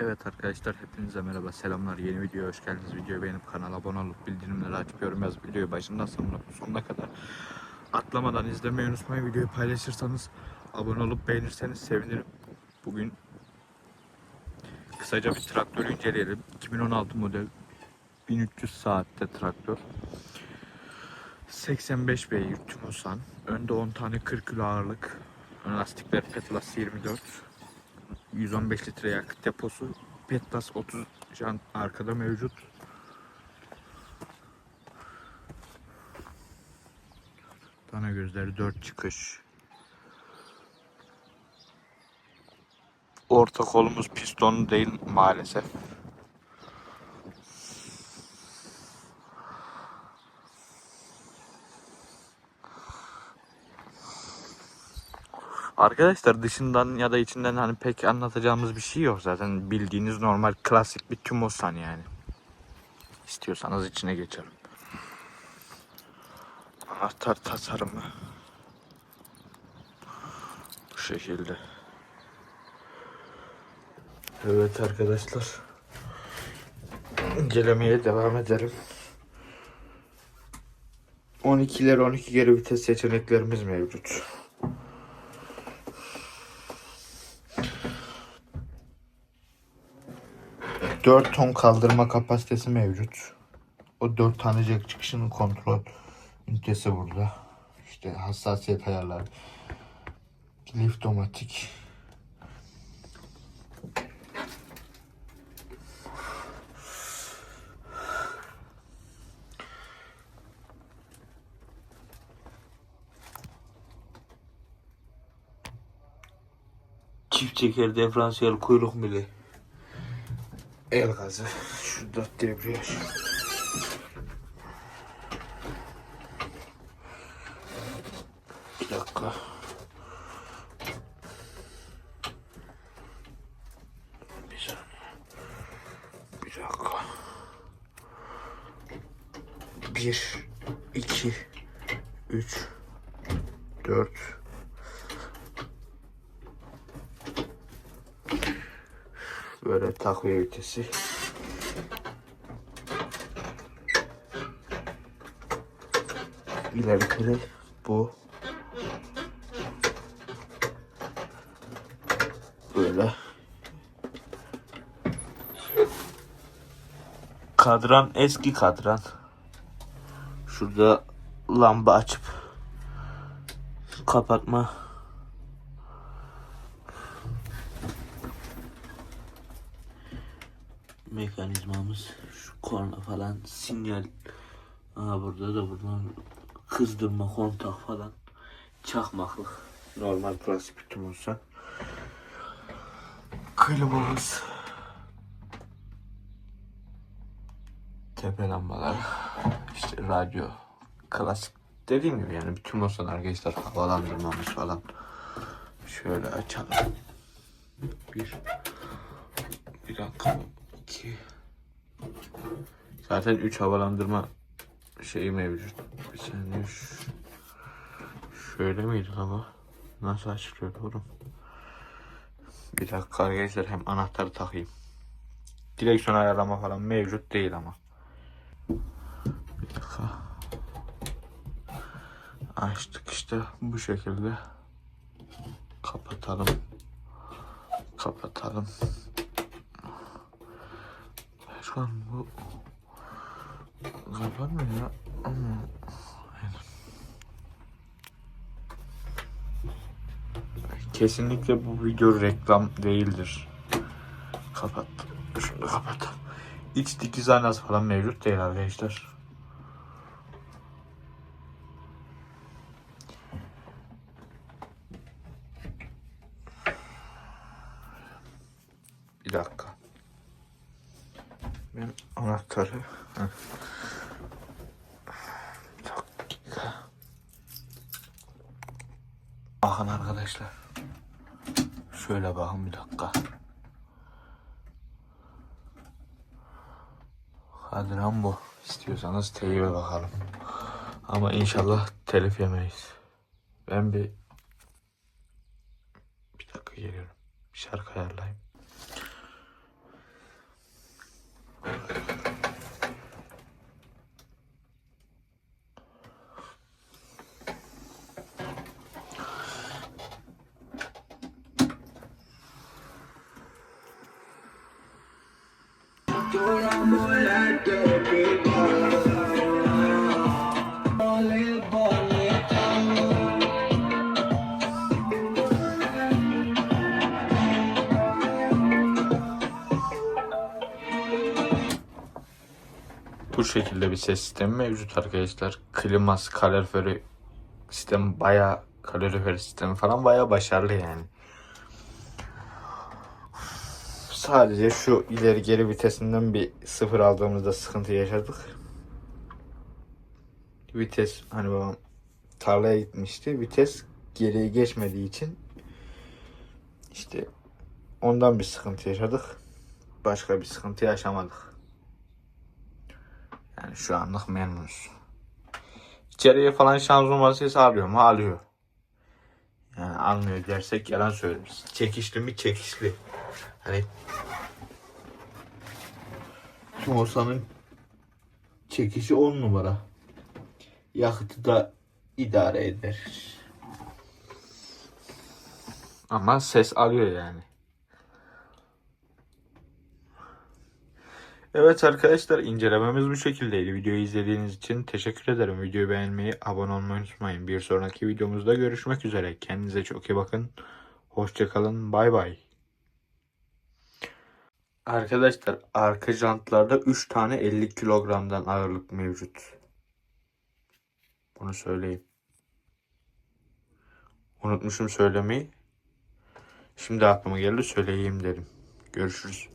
Evet arkadaşlar hepinize merhaba selamlar yeni videoya hoş geldiniz. Videoyu beğenip kanala abone olup bildirimleri açıp yorum yazıp videoyu başından sonuna, sonuna kadar atlamadan izlemeyi unutmayın. Videoyu paylaşırsanız abone olup beğenirseniz sevinirim. Bugün kısaca bir traktörü inceleyelim. 2016 model 1300 saatte traktör. 85 beygir Tümosan önde 10 tane 40 kilo ağırlık ön lastikler Petlas 24 115 litre yakıt deposu. Petlas 30 jant arkada mevcut. Dana gözleri 4 çıkış. Orta kolumuz piston değil maalesef. Arkadaşlar dışından ya da içinden hani pek anlatacağımız bir şey yok zaten bildiğiniz normal klasik bir Tümosan yani. İstiyorsanız içine geçelim. Anahtar tasarımı bu şekilde. Evet arkadaşlar. İncelemeye devam edelim. 12'ler 12 geri vites seçeneklerimiz mevcut. 4 ton kaldırma kapasitesi mevcut. O 4 tane jack çıkışının kontrol ünitesi burada. İşte hassasiyet ayarları. Liftomatik. Çift çeker diferansiyel kuyruk mili. El gazı. Şurada debriyaj. Bir dakika. Bir saniye. Bir dakika. Bir, iki, üç, dört, Böyle takviye vitesi. İleri kırıl. Bu. Böyle. Kadran eski kadran. Şurada lamba açıp kapatma mekanizmamız şu korna falan sinyal. Aa, burada da buradan kızdırma kontak falan. Çakmaklık. Normal klasik bir tümürsen klimamız. Tepe lambalar işte radyo. Klasik dediğim gibi yani bir tümürsen arkadaşlar havalandırmamız falan. Şöyle açalım. Bir. Bir dakika 2 Zaten 3 havalandırma şeyi mevcut. Bir saniye şöyle miydi ama nasıl açılıyor oğlum? Bir dakika arkadaşlar hem anahtarı takayım. Direksiyon ayarlama falan mevcut değil ama. Bir dakika. Açtık işte bu şekilde. Kapatalım. Kapatalım. Başkan bu kapanmıyor ya. Ama Kesinlikle bu video reklam değildir. Kapat. Şunu kapat. İç dikiz aynası falan mevcut değil arkadaşlar. Bir dakika. Ben anahtarı... Bakın arkadaşlar. Şöyle bakın bir dakika. Kadran bu. İstiyorsanız teybe bakalım. Ama inşallah telif yemeyiz. Ben bir... Bir dakika geliyorum. Bir şarkı ayarlayayım. Bu şekilde bir ses sistemi mevcut arkadaşlar. Kliması, kaloriferi sistemi bayağı kalorifer sistemi falan bayağı başarılı yani. Sadece şu ileri geri vitesinden bir sıfır aldığımızda sıkıntı yaşadık. Vites hani babam tarlaya gitmişti. Vites geriye geçmediği için işte ondan bir sıkıntı yaşadık. Başka bir sıkıntı yaşamadık. Yani şu anlık memnunuz. İçeriye falan şanzıman sesi alıyor mu? Alıyor. Yani almıyor dersek yalan söyleriz. Çekişli mi? Çekişli. Hani Tumosan'ın çekişi 10 numara. Yakıtı da idare eder. Ama ses alıyor yani. Evet arkadaşlar incelememiz bu şekildeydi. Videoyu izlediğiniz için teşekkür ederim. Videoyu beğenmeyi, abone olmayı unutmayın. Bir sonraki videomuzda görüşmek üzere. Kendinize çok iyi bakın. Hoşçakalın. Bay bay. Arkadaşlar arka jantlarda 3 tane 50 kilogramdan ağırlık mevcut. Bunu söyleyeyim. Unutmuşum söylemeyi. Şimdi aklıma geldi söyleyeyim dedim. Görüşürüz.